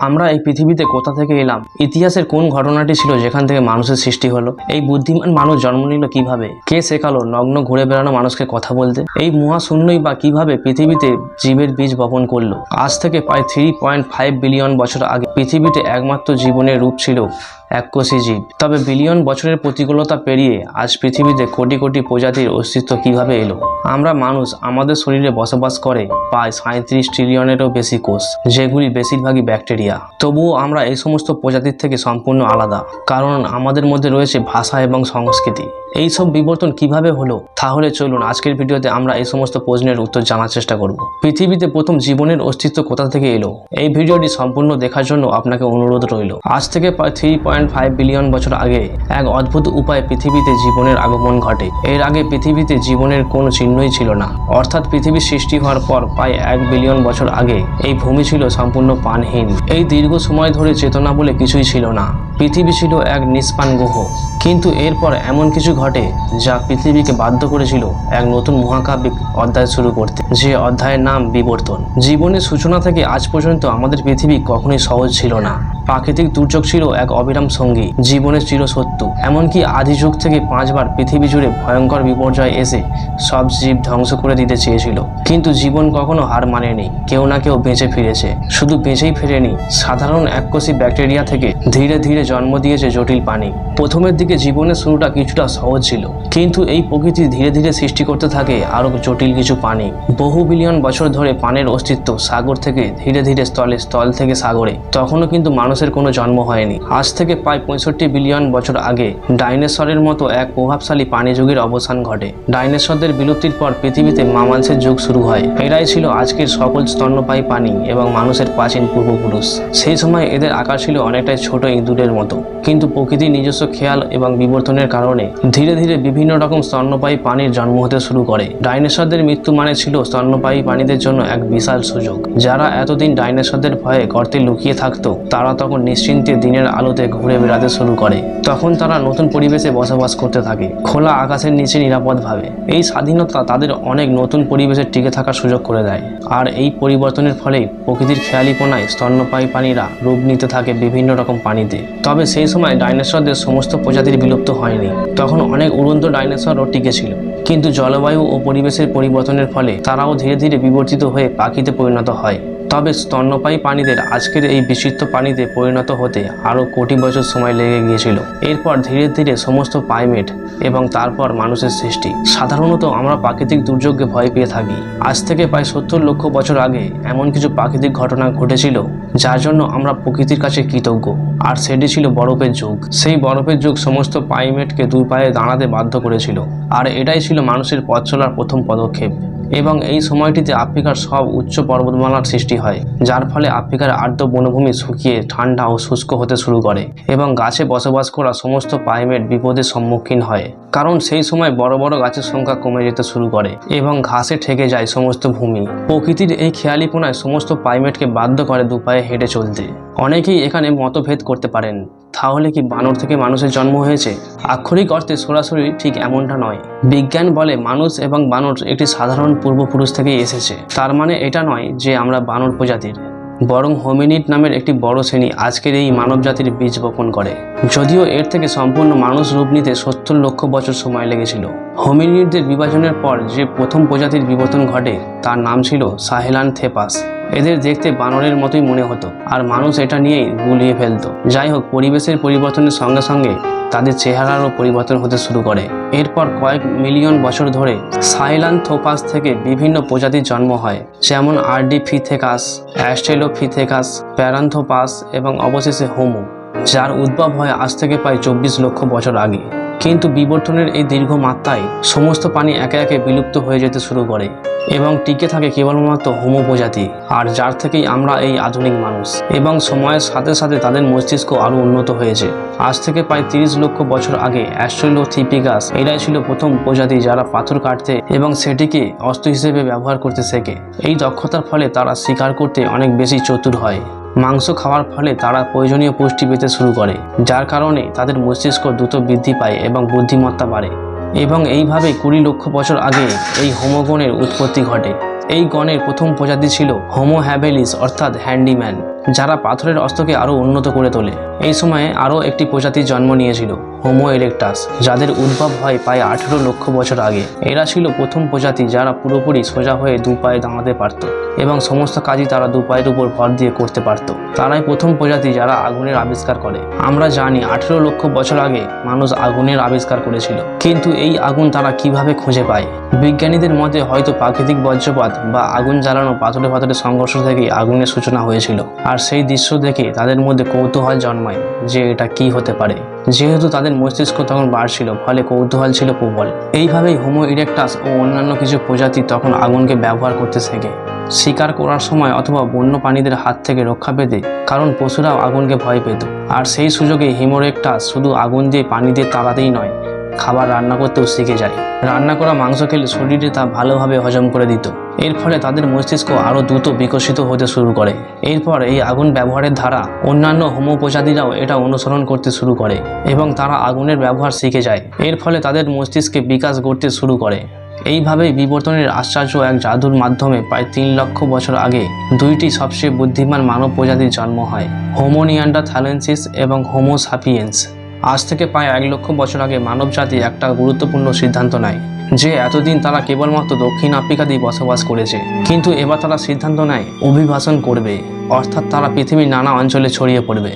আমরা এই পৃথিবীতে কোথা থেকে এলাম? ইতিহাসের কোন ঘটনাটি ছিল যেখান থেকে মানুষের সৃষ্টি হলো? এই বুদ্ধিমান মানুষ জন্ম নিল কীভাবে? কে শেখালো নগ্ন ঘুরে বেড়ানো মানুষকে কথা বলতে? এই মহাশূন্যই বা কীভাবে পৃথিবীতে জীবের বীজ বপন করল? আজ থেকে প্রায় থ্রি পয়েন্ট ফাইভ বিলিয়ন বছর আগে পৃথিবীতে একমাত্র জীবনের রূপ ছিল এককোষী জীব। তবে বিলিয়ন বছরের প্রতিকূলতা পেরিয়ে আজ পৃথিবীতে কোটি কোটি প্রজাতির অস্তিত্ব কীভাবে এলো? আমরা মানুষ আমাদের শরীরে বসবাস করে প্রায় সাঁত্রিশ ট্রিলিয়নেরও বেশি কোষ, যেগুলি বেশিরভাগই ব্যাকটেরিয়া। তবুও আমরা এই সমস্ত প্রজাতির থেকে সম্পূর্ণ আলাদা, কারণ আমাদের মধ্যে রয়েছে ভাষা এবং সংস্কৃতি। এই সব বিবর্তন কীভাবে হলো? তাহলে চলুন, আজকের ভিডিওতে আমরা এই সমস্ত প্রশ্নের উত্তর জানার চেষ্টা করব। পৃথিবীতে প্রথম জীবনের অস্তিত্ব কোথা থেকে এলো? এই ভিডিওটি সম্পূর্ণ দেখার জন্য আপনাকে অনুরোধ রইল। আজ থেকে থ্রি পয়েন্ট ফাইভ বিলিয়ন বছর আগে এক অদ্ভুত উপায়ে পৃথিবীতে জীবনের আগমন ঘটে। এর আগে পৃথিবীতে জীবনের কোনো চিহ্নই ছিল না। অর্থাৎ পৃথিবীর সৃষ্টি হওয়ার পর প্রায় এক বিলিয়ন বছর আগে এই ভূমি ছিল সম্পূর্ণ পানহীন। এই দীর্ঘ সময় ধরে চেতনা বলে কিছুই ছিল না। পৃথিবী ছিল এক নিষ্পান গ্রহ কিন্তু এরপর এমন কিছু ঘটে যা পৃথিবীকে বাধ্য করেছিল এক নতুন মহাকাব্যিক অধ্যায় শুরু করতে। যে অধ্যায়ের নাম বিবর্তন। জীবনের সূচনা থেকে আজ পর্যন্ত আমাদের পৃথিবী কখনোই সহজ ছিল না। প্রাকৃতিক দুর্যোগ ছিল এক অবিরাম সঙ্গী। জীবনের চিরসত্য। এমনকি আদি যুগ থেকে পাঁচবার পৃথিবী জুড়ে ভয়ঙ্কর বিপর্যয় এসে সব জীব ধ্বংস করে দিতে চেয়েছিল। কিন্তু জীবন কখনো হার মানেনি, কেউ না কেউ বেঁচে ফিরেছে। শুধু বেঁচেই ফিরেনি, সাধারণ এককোষী ব্যাকটেরিয়া থেকে ধীরে ধীরে জন্ম দিয়েছে জটিল পানি প্রথমের দিকে জীবনের শুরুটা কিছুটা সহজ ছিল, কিন্তু এই প্রকৃতি ধীরে ধীরে সৃষ্টি করতে থাকে আরও জটিল কিছু পানি বহু বিলিয়ন বছর ধরে পানির অস্তিত্ব সাগর থেকে ধীরে ধীরে স্থলে স্থল থেকে সাগরে, তখনও কিন্তু মানুষের কোনো জন্ম হয়নি। আজ থেকে প্রায় পঁয়ষট্টি বিলিয়ন বছর আগে ডাইনোসরের মতো এক প্রভাবশালী প্রাণী যুগের অবসান ঘটে। ডাইনোসরদের বিলুপ্তির পর পৃথিবীতে মামাংসের যুগ শুরু হয়। এরাই ছিল আজকের সকল স্তন্যপায়ী প্রাণী এবং মানুষের প্রাচীন পূর্বপুরুষ। সেই সময় এদের আকার ছিল অনেকটাই ছোট ইঁদুরের মতো। কিন্তু প্রকৃতির নিজস্ব খেয়াল এবং বিবর্তনের কারণে ধীরে ধীরে বিভিন্ন রকম স্তন্যপায়ী প্রাণীর জন্ম হতে শুরু করে। ডাইনোসরদের মৃত্যু মানে ছিল স্তন্যপায়ী প্রাণীদের জন্য এক বিশাল সুযোগ। যারা এতদিন ডাইনোসরদের ভয়ে গর্তে লুকিয়ে থাকতো, তারা তখন নিশ্চিন্তে দিনের আলোতে ঘুরে বেড়াতে শুরু করে। তখন তারা নতুন পরিবেশে বসবাস করতে থাকে, খোলা আকাশের নিচে নিরাপদভাবে। এই স্বাধীনতা তাদের অনেক নতুন পরিবেশে টিকে থাকার সুযোগ করে দেয়। আর এই পরিবর্তনের ফলে প্রকৃতির খেয়ালিপনায় স্তন্যপায়ী প্রাণীরা রূপ নিতে থাকে বিভিন্ন রকম পানিতে। তবে সেই সময় ডাইনোসরদের সমস্ত প্রজাতির বিলুপ্ত হয়নি। তখন অনেক উড়ন্ত ডাইনোসরও টিকেছিল। কিন্তু জলবায়ু ও পরিবেশের পরিবর্তনের ফলে তারাও ধীরে ধীরে বিবর্তিত হয়ে পাখিতে পরিণত হয়। তবে স্তন্যপায়ী প্রাণীদের আজকের এই বিচিত্র প্রাণীতে পরিণত হতে আরও কোটি বছর সময় লেগে গিয়েছিল। এরপর ধীরে ধীরে সমস্ত পাইমেট এবং তারপর মানুষের সৃষ্টি। সাধারণত আমরা প্রাকৃতিক দুর্যোগকে ভয় পেয়ে থাকি। আজ থেকে প্রায় সত্তর লক্ষ বছর আগে এমন কিছু প্রাকৃতিক ঘটনা ঘটেছিল, যার জন্য আমরা প্রকৃতির কাছে কৃতজ্ঞ। আর সেটি ছিল বরফের যুগ। সেই বরফের যুগ সমস্ত পাইমেটকে দুই পায়ে দাঁড়াতে বাধ্য করেছিল। আর এটাই ছিল মানুষের পথ চলার প্রথম পদক্ষেপ। এবং এই সময়টিতে আফ্রিকার সব উচ্চ পর্বতমালার সৃষ্টি হয়, যার ফলে আফ্রিকার আর্দ্র বনভূমি শুকিয়ে ঠান্ডা ও শুষ্ক হতে শুরু করে এবং গাছে বসবাস করা সমস্ত প্রাইমেট বিপদের সম্মুখীন হয়। কারণ সেই সময় বড় বড় গাছের সংখ্যা কমে যেতে শুরু করে এবং ঘাসে ঠেকে যায় সমস্ত ভূমি। প্রকৃতির এই খেয়ালিপনায় সমস্ত প্রাইমেটকে বাধ্য করে দুপায়ে হেঁটে চলতে। অনেকেই এখানে মতভেদ করতে পারেন। তাহলে কি বানর থেকে মানুষের জন্ম হয়েছে? আক্ষরিক অর্থে সরাসরি ঠিক এমনটা নয়। বিজ্ঞান বলে মানুষ এবং বানর একটি সাধারণ পূর্বপুরুষ থেকেই এসেছে। তার মানে এটা নয় যে আমরা বানর প্রজাতির। বরং হোমিনিট নামের একটি বড় শ্রেণি আজকের এই মানব জাতির বীজ বপন করে। যদিও এর থেকে সম্পূর্ণ মানুষ রূপ নিতে সত্তর লক্ষ বছর সময় লেগেছিল। হোমিনিটদের বিভাজনের পর যে প্রথম প্রজাতির বিবর্তন ঘটে, তার নাম ছিল সাহেলান থেপাস। এদের দেখতে বানরের মতোই মনে হতো, আর মানুষ এটা নিয়েই গুলিয়ে ফেলতো। যাই হোক পরিবেশের পরিবর্তনের সঙ্গে সঙ্গে তাদের চেহারারও পরিবর্তন হতে শুরু করে। এরপর কয়েক মিলিয়ন বছর ধরে সাইলান থোপাস থেকে বিভিন্ন প্রজাতির জন্ম হয়, যেমন আরডি ফিথেকাস অ্যাস্ট্রেলোফিথেকাস, প্যারান্থোপাস এবং অবশেষে হোমো, যার উদ্ভব হয় আজ থেকে প্রায় চব্বিশ লক্ষ বছর আগে। কিন্তু বিবর্তনের এই দীর্ঘ মাত্রায় সমস্ত প্রাণী একে একে বিলুপ্ত হয়ে যেতে শুরু করে এবং টিকে থাকে কেবলমাত্র হোমো প্রজাতি, আর যার থেকেই আমরা এই আধুনিক মানুষ। এবং সময়ের সাথে সাথে তাদের মস্তিষ্ক আরও উন্নত হয়েছে। আজ থেকে প্রায় তিরিশ লক্ষ বছর আগে অ্যাস্ট্রেলোথিপিকাস এরাই ছিল প্রথম প্রজাতি যারা পাথর কাটতে এবং সেটিকে অস্ত্র হিসেবে ব্যবহার করতে শেখে। এই দক্ষতার ফলে তারা শিকার করতে অনেক বেশি চতুর হয়। মাংস খাওয়ার ফলে তারা প্রয়োজনীয় পুষ্টি পেতে শুরু করে, যার কারণে তাদের মস্তিষ্ক দ্রুত বৃদ্ধি পায় এবং বুদ্ধিমত্তা বাড়ে। এবং এইভাবে কুড়ি লক্ষ বছর আগে এই হোমোগণের উৎপত্তি ঘটে। এই গণের প্রথম প্রজাতি ছিল হোমো হ্যাভেলিস অর্থাৎ হ্যান্ডিম্যান, যারা পাথরের অস্ত্রকে আরও উন্নত করে তোলে। এই সময়ে আরও একটি প্রজাতির জন্ম নিয়েছিল। হোমো এরেক্টাস যাদের উদ্ভব হয় প্রায় আঠেরো লক্ষ বছর আগে। এরা ছিল প্রথম প্রজাতি যারা পুরোপুরি সোজা হয়ে দু পায়ে দাঁড়াতে পারত এবং সমস্ত কাজই তারা দু পায়ের উপর ভর দিয়ে করতে পারত। তারাই প্রথম প্রজাতি যারা আগুনের আবিষ্কার করে। আমরা জানি আঠেরো লক্ষ বছর আগে মানুষ আগুনের আবিষ্কার করেছিল। কিন্তু এই আগুন তারা কীভাবে খুঁজে পায়? বিজ্ঞানীদের মতে হয়তো প্রাকৃতিক বজ্রপাত বা আগুন জ্বালানো পাথরে পাথরে সংঘর্ষ থেকে আগুনের সূচনা হয়েছিল। আর সেই দৃশ্য দেখে তাদের মধ্যে কৌতূহল জন্মায় যে এটা কি হতে পারে। যেহেতু তাদের মস্তিষ্ক তখন বাড়ছিল ফলে কৌতূহল ছিল প্রবল। এইভাবেই হোমো ইরেক্টাস ও অন্যান্য কিছু প্রজাতি তখন আগুনকে ব্যবহার করতে শেখে শিকার করার সময় অথবা বন্য প্রাণীদের হাত থেকে রক্ষা পেতে কারণ পশুরাও আগুনকে ভয় পেত। আর সেই সুযোগে হিমোরেক্টাস শুধু আগুন দিয়ে পানি দিয়ে তাড়াতেই নয়, খাবার রান্না করতেও শিখে যায়। রান্না করা মাংস খেলে শরীরে তা ভালোভাবে হজম করে দিত। এর ফলে তাদের মস্তিষ্ক আরও দ্রুত বিকশিত হতে শুরু করে। এরপর এই আগুন ব্যবহারের ধারা অন্যান্য হোমো প্রজাতিরাও এটা অনুসরণ করতে শুরু করে এবং তারা আগুনের ব্যবহার শিখে যায়। এর ফলে তাদের মস্তিষ্কে বিকাশ গড়তে শুরু করে। এইভাবেই বিবর্তনের আশ্চর্য এক জাদুর মাধ্যমে প্রায় তিন লক্ষ বছর আগে দুইটি সবচেয়ে বুদ্ধিমান মানব প্রজাতির জন্ম হয়, হোমোনিয়ান্ডা থ্যালেন্সিস এবং হোমো সাপিয়েন্স। আজ থেকে প্রায় এক লক্ষ বছর আগে মানব জাতি একটা গুরুত্বপূর্ণ সিদ্ধান্ত নেয়। যে এতদিন তারা কেবলমাত্র দক্ষিণ আফ্রিকাতেই বসবাস করেছে। কিন্তু এবার তারা সিদ্ধান্ত নেয়, অভিবাসন করবে। অর্থাৎ তারা পৃথিবীর নানা অঞ্চলে ছড়িয়ে পড়বে।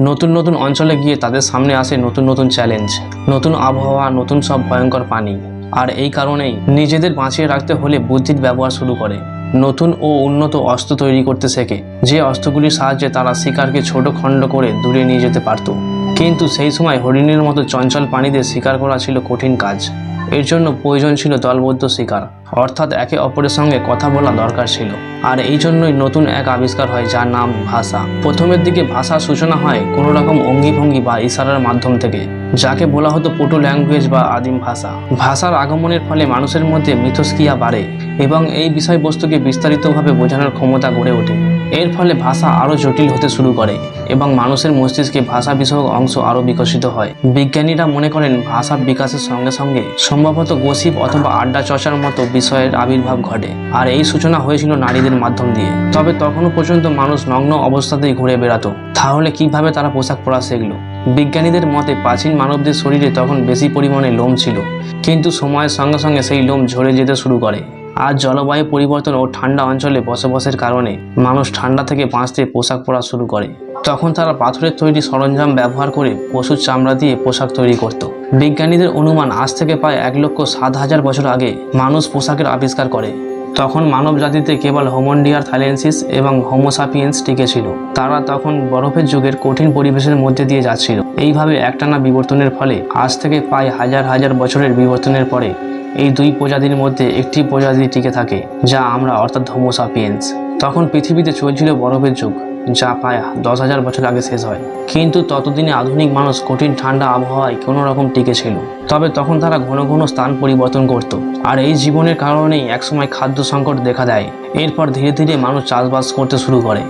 নতুন নতুন অঞ্চলে গিয়ে তাদের সামনে আসে নতুন নতুন চ্যালেঞ্জ নতুন আবহাওয়া, নতুন সব ভয়ঙ্কর পানি আর এই কারণেই নিজেদের বাঁচিয়ে রাখতে হলে বুদ্ধির ব্যবহার শুরু করে। নতুন ও উন্নত অস্ত্র তৈরি করতে শেখে, যে অস্ত্রগুলির সাহায্যে তারা শিকারকে ছোট খণ্ড করে দূরে নিয়ে যেতে পারত। কিন্তু সেই সময় হরিণের মতো চঞ্চল প্রাণীদের শিকার করা ছিল কঠিন কাজ। এর জন্য প্রয়োজন ছিল দলবদ্ধ শিকার। অর্থাৎ একে অপরের সঙ্গে কথা বলা দরকার ছিল। আর এই জন্যই নতুন এক আবিষ্কার হয় যার নাম ভাষা। প্রথমের দিকে ভাষার সূচনা হয় কোনো রকম অঙ্গিভঙ্গি বা ইশারার মাধ্যম থেকে, যাকে বলা হতো পোটো ল্যাঙ্গুয়েজ বা আদিম ভাষা। ভাষার আগমনের ফলে মানুষের মধ্যে মিথস্ক্রিয়া বাড়ে এবং এই বিষয়বস্তুকে বিস্তারিতভাবে বোঝানোর ক্ষমতা গড়ে ওঠে। এর ফলে ভাষা আরও জটিল হতে শুরু করে এবং মানুষের মস্তিষ্কে ভাষা বিষয়ক অংশ আরও বিকশিত হয়। বিজ্ঞানীরা মনে করেন ভাষা বিকাশের সঙ্গে সঙ্গে সম্ভবত গসিপ অথবা আড্ডা চর্চার মতো বিষয়ের আবির্ভাব ঘটে আর এই সূচনা হয়েছিল নারীদের মাধ্যম দিয়ে। তবে তখনও পর্যন্ত মানুষ নগ্ন অবস্থাতেই ঘুরে বেড়াতো। তাহলে কীভাবে তারা পোশাক পরা শিখলো? বিজ্ঞানীদের মতে প্রাচীন মানবদের শরীরে তখন বেশি পরিমাণে লোম ছিল। কিন্তু সময়ের সঙ্গে সঙ্গে সেই লোম ঝরে যেতে শুরু করে। আজ জলবায়ু পরিবর্তন ও ঠান্ডা অঞ্চলে বসবাসের কারণে মানুষ ঠান্ডা থেকে বাঁচতে পোশাক পরা শুরু করে। তখন তারা পাথরের তৈরি সরঞ্জাম ব্যবহার করে পশুর চামড়া দিয়ে পোশাক তৈরি করত। বিজ্ঞানীদের অনুমান আজ থেকে প্রায় এক লক্ষ সাত হাজার বছর আগে মানুষ পোশাকের আবিষ্কার করে। তখন মানব জাতিতে কেবল হোমন্ডিয়ার থাইলেন্সিস এবং হোমোসাপিয়েন্স টিকে ছিল। তারা তখন বরফের যুগের কঠিন পরিবেশের মধ্যে দিয়ে যাচ্ছিল। এইভাবে একটানা বিবর্তনের ফলে আজ থেকে প্রায় হাজার হাজার বছরের বিবর্তনের পরে এই দুই প্রজাতির মধ্যে একটি প্রজাতি টিকে থাকে, যা আমরা অর্থাৎ হোমোসাপিয়েন্স তখন পৃথিবীতে চলছিল বরফের যুগ, যা প্রায় দশ হাজার বছর আগে শেষ হয়। কিন্তু ততদিনে আধুনিক মানুষ কঠিন ঠান্ডা আবহাওয়ায় কোনো রকম টিকে ছিল তবে তখন তারা ঘন ঘন স্থান পরিবর্তন করত, আর এই জীবনের কারণেই একসময় খাদ্য সংকট দেখা দেয়। এরপর ধীরে ধীরে মানুষ চাষবাস করতে শুরু করে।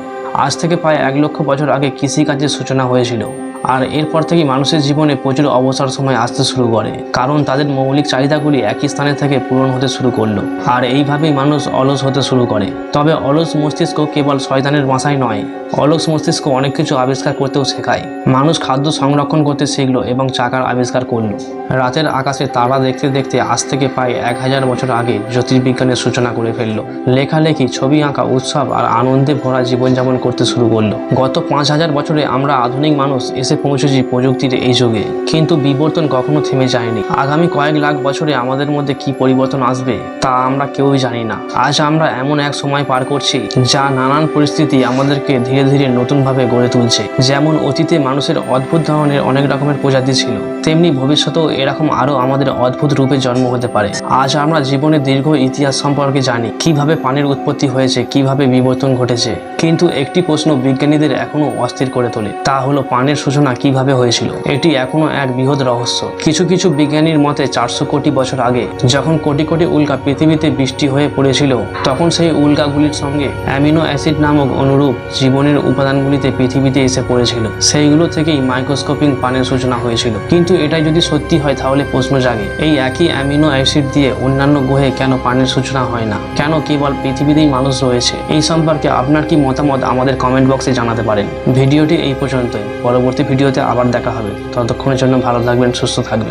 আজ থেকে প্রায় এক লক্ষ বছর আগে কৃষিকাজের সূচনা হয়েছিল। আর এরপর থেকে মানুষের জীবনে প্রচুর অবসর সময় আসতে শুরু করে, কারণ তাদের মৌলিক চাহিদাগুলি একই স্থানে থেকে পূরণ হতে শুরু করল। আর এইভাবেই মানুষ অলস হতে শুরু করে। তবে অলস মস্তিষ্ক কেবল শয়তানের বাসায় নয়, অলস মস্তিষ্ক অনেক কিছু আবিষ্কার করতেও শেখায়। মানুষ খাদ্য সংরক্ষণ করতে শিখলো এবং চাকার আবিষ্কার করল। রাতের আকাশে তারা দেখতে দেখতে আজ থেকে প্রায় এক হাজার বছর আগে জ্যোতির্বিজ্ঞানের সূচনা করে ফেলল। লেখালেখি, ছবি আঁকা, উৎসব আর আনন্দে ভরা জীবনযাপন করতে শুরু করল। গত পাঁচ হাজার বছরে আমরা আধুনিক মানুষ এসে পৌঁছেছি প্রযুক্তির এই যুগে। কিন্তু বিবর্তন কখনো থেমে যায়নি। আগামী কয়েক লাখ বছরে আমাদের মধ্যে কি পরিবর্তন আসবে, তা আমরা কেউই জানি না। আজ আমরা এমন এক সময় পার করছি, যা নানান পরিস্থিতি আমাদেরকে ধীরে ধীরে নতুনভাবে গড়ে তুলছে। যেমন অতীতে মানুষের অদ্ভুত ধরনের অনেক রকমের প্রজাতি ছিল, তেমনি ভবিষ্যতেও এরকম আরও আমাদের অদ্ভুত রূপে জন্ম হতে পারে। আজ আমরা জীবনের দীর্ঘ ইতিহাস সম্পর্কে জানি, কীভাবে পানির উৎপত্তি হয়েছে, কীভাবে বিবর্তন ঘটেছে। কিন্তু একটি প্রশ্ন বিজ্ঞানীদের এখনও অস্থির করে তোলে, তা হলো পানির সূচনা সূচনা কীভাবে হয়েছিল, এটি এখনও এক বৃহৎ রহস্য। কিছু কিছু বিজ্ঞানীর মতে চারশো কোটি বছর আগে, যখন কোটি কোটি উল্কা পৃথিবীতে বৃষ্টি হয়ে পড়েছিল, তখন সেই উল্কাগুলির সঙ্গে অ্যামিনো অ্যাসিড নামক অনুরূপ জীবনের উপাদানগুলিতে পৃথিবীতে এসে পড়েছিল। সেইগুলো থেকেই মাইক্রোস্কোপিং পানের সূচনা হয়েছিল। কিন্তু এটাই যদি সত্যি হয়, তাহলে প্রশ্ন জাগে, এই একই অ্যামিনো অ্যাসিড দিয়ে অন্যান্য গ্রহে কেন পানের সূচনা হয় না? কেন কেবল পৃথিবীতেই মানুষ রয়েছে? এই সম্পর্কে আপনার কি মতামত আমাদের কমেন্ট বক্সে জানাতে পারেন। ভিডিওটি এই পর্যন্তই। পরবর্তী ভিডিওতে আবার দেখা হবে। ততক্ষণের জন্য ভালো থাকবেন সুস্থ থাকবেন।